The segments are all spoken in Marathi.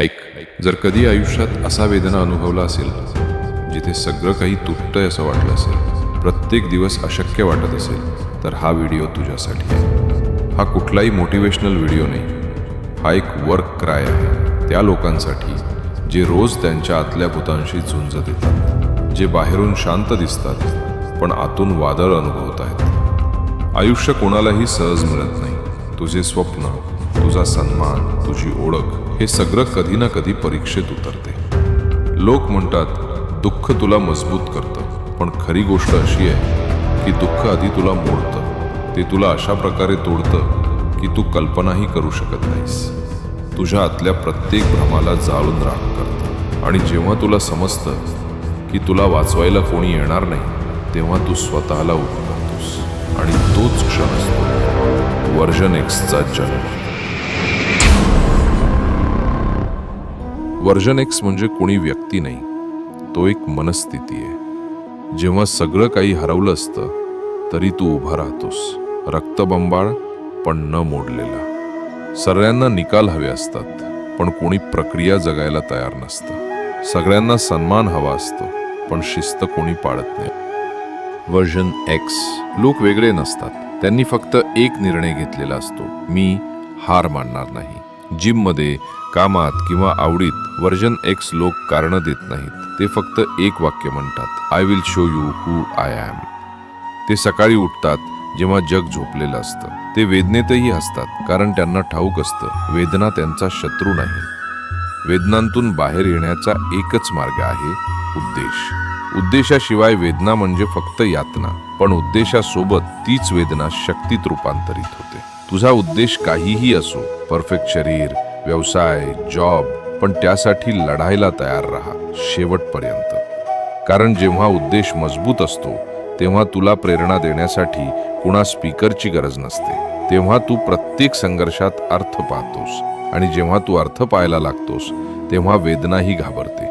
ऐक जर कधी आयुष्यात असा वेदना अनुभवला असेल जिथे सगळं काही तुटतंय असं वाटलं असेल प्रत्येक दिवस अशक्य वाटत असेल तर हा व्हिडिओ तुझ्यासाठी आहे. हा कुठलाही मोटिवेशनल व्हिडिओ नाही. हा एक वर्क क्राय आहे. त्या लोकांसाठी जे रोज त्यांच्या आतल्या भूतांशी झुंज देतात जे बाहेरून शांत दिसतात पण आतून वादळ अनुभवत आहेत. आयुष्य कोणालाही सहज मिळत नाही. तुझे स्वप्न तुझा सन्मान तुझी ओळख हे सगळं कधी ना कधी परीक्षेत उतरते. लोक म्हणतात दुःख तुला मजबूत करतं. पण खरी गोष्ट अशी आहे की दुःख आधी तुला मोडतं. ते तुला अशा प्रकारे तोडतं की तू कल्पनाही करू शकत नाहीस. तुझ्या आतल्या प्रत्येक भ्रमाला जाळून राख करतं. आणि जेव्हा तुला समजतं की तुला वाचवायला कोणी येणार नाही तेव्हा तू स्वतःला उभं करतोस आणि तोच क्षण असतो. वर्जन एक्सचा जन्म. वर्जन एक्स म्हणजे कोणी व्यक्ती नाही तो एक मनस्थिती आहे. जेव्हा सगळं काही हरवलं असतं तरी तू उभा राहतोस. रक्तबंबाळ पण न मोडलेला. सगळ्यांना निकाल हवे असतात पण कोणी प्रक्रिया जगायला तयार नसतं. सगळ्यांना सन्मान हवा असतो पण शिस्त कोणी पाळत नाही. वर्जन एक्स लोक वेगळे नसतात. त्यांनी फक्त एक निर्णय घेतलेला असतो मी हार मानणार नाही. जिममध्ये कामात किंवा आवडीत वर्जन एक्स लोक कारणं देत नाहीत. ते फक्त एक वाक्य म्हणतात I will show you who I am ते सकाळी उठतात जेव्हा जग झोपलेलं असतं. ते वेदनेतही असतात कारण त्यांना ठाऊक असतं वेदना त्यांचा शत्रू नाही. वेदनांतून बाहेर येण्याचा एकच मार्ग आहे उद्देश. उद्देशाशिवाय वेदना म्हणजे फक्त यातना पण उद्देशासोबत तीच वेदना शक्तीत रूपांतरित होते. तुझा उद्देश काहीही असो परफेक्ट शरीर व्यवसाय जॉब पण त्यासाठी लढायला तयार राहा शेवटपर्यंत. कारण जेव्हा उद्देश मजबूत असतो तेव्हा तुला प्रेरणा देण्यासाठी कुणा स्पीकरची गरज नसते. तेव्हा तू प्रत्येक संघर्षात अर्थ पाहतोस आणि जेव्हा तू अर्थ पाहायला लागतोस तेव्हा वेदनाही घाबरते.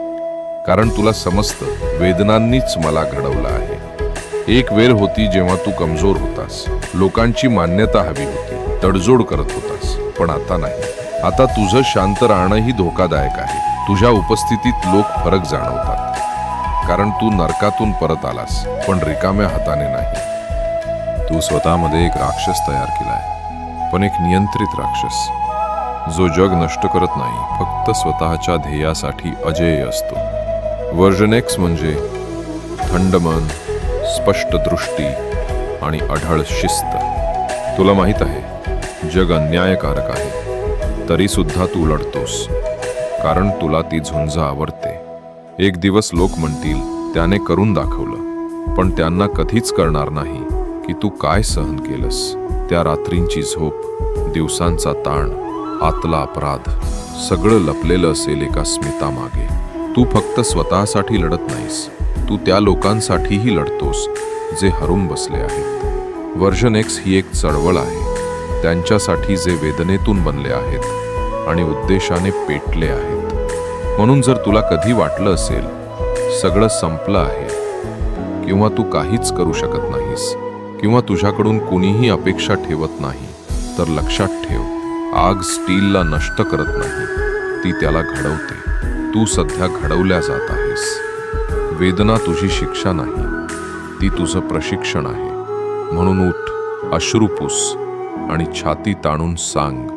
कारण तुला समजतं वेदनांनीच मला घडवलं आहे. एक वेळ होती जेव्हा तू कमजोर होतास. लोकांची मान्यता हवी होती. तडजोड करत होतास. पण आता नाही. आता तुझं शांत राहणंही धोकादायक आहे. तुझ्या उपस्थितीत लोक फरक जाणवतात. कारण तू नरकातून परत आलास पण रिकाम्या हाताने नाही. तू स्वतःमध्ये एक राक्षस तयार केलाय. पण एक नियंत्रित राक्षस. जो जग नष्ट करत नाही फक्त स्वतःच्या ध्येयासाठी अजेय असतो. वर्जन एक्स म्हणजे थंड मन स्पष्ट दृष्टी आणि अढळ शिस्त. तुला माहीत आहे जग अन्यायकारक आहे तरीसुद्धा तू लढतोस कारण तुला ती झुंज आवडते. एक दिवस लोक म्हणतील त्याने करून दाखवलं पण त्यांना कधीच करणार नाही की तू काय सहन केलंस. त्या रात्रींची झोप दिवसांचा ताण आतला अपराध सगळं लपलेलं असेल एका स्मितामागे. तू फक्त स्वतःसाठी लढत नाहीस. तू त्या लोकांसाठीही लढतोस जे हरून बसले आहेत. वर्जन एक्स ही एक चळवळ आहे. त्यांच्यासाठी जे वेदनेतून बनले आहेत आणि उद्देशाने पेटले आहेत. म्हणून जर तुला कधी वाटलं असेल सगळं संपलं आहे. किंवा तू काहीच करू शकत नाहीस किंवा तुझ्याकडून कुणीही अपेक्षा ठेवत नाही तर लक्षात ठेव आग स्टीलला नष्ट करत नाही. ती त्याला घडवते. तू सध्या घडवल्या जात आहेस. वेदना तुझी शिक्षा नाही. ती तुझं प्रशिक्षण आहे. म्हणून उठ अश्रुपूस आणि छाती ताणून सांग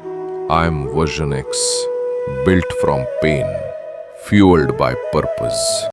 I am version X built from pain fuelled by purpose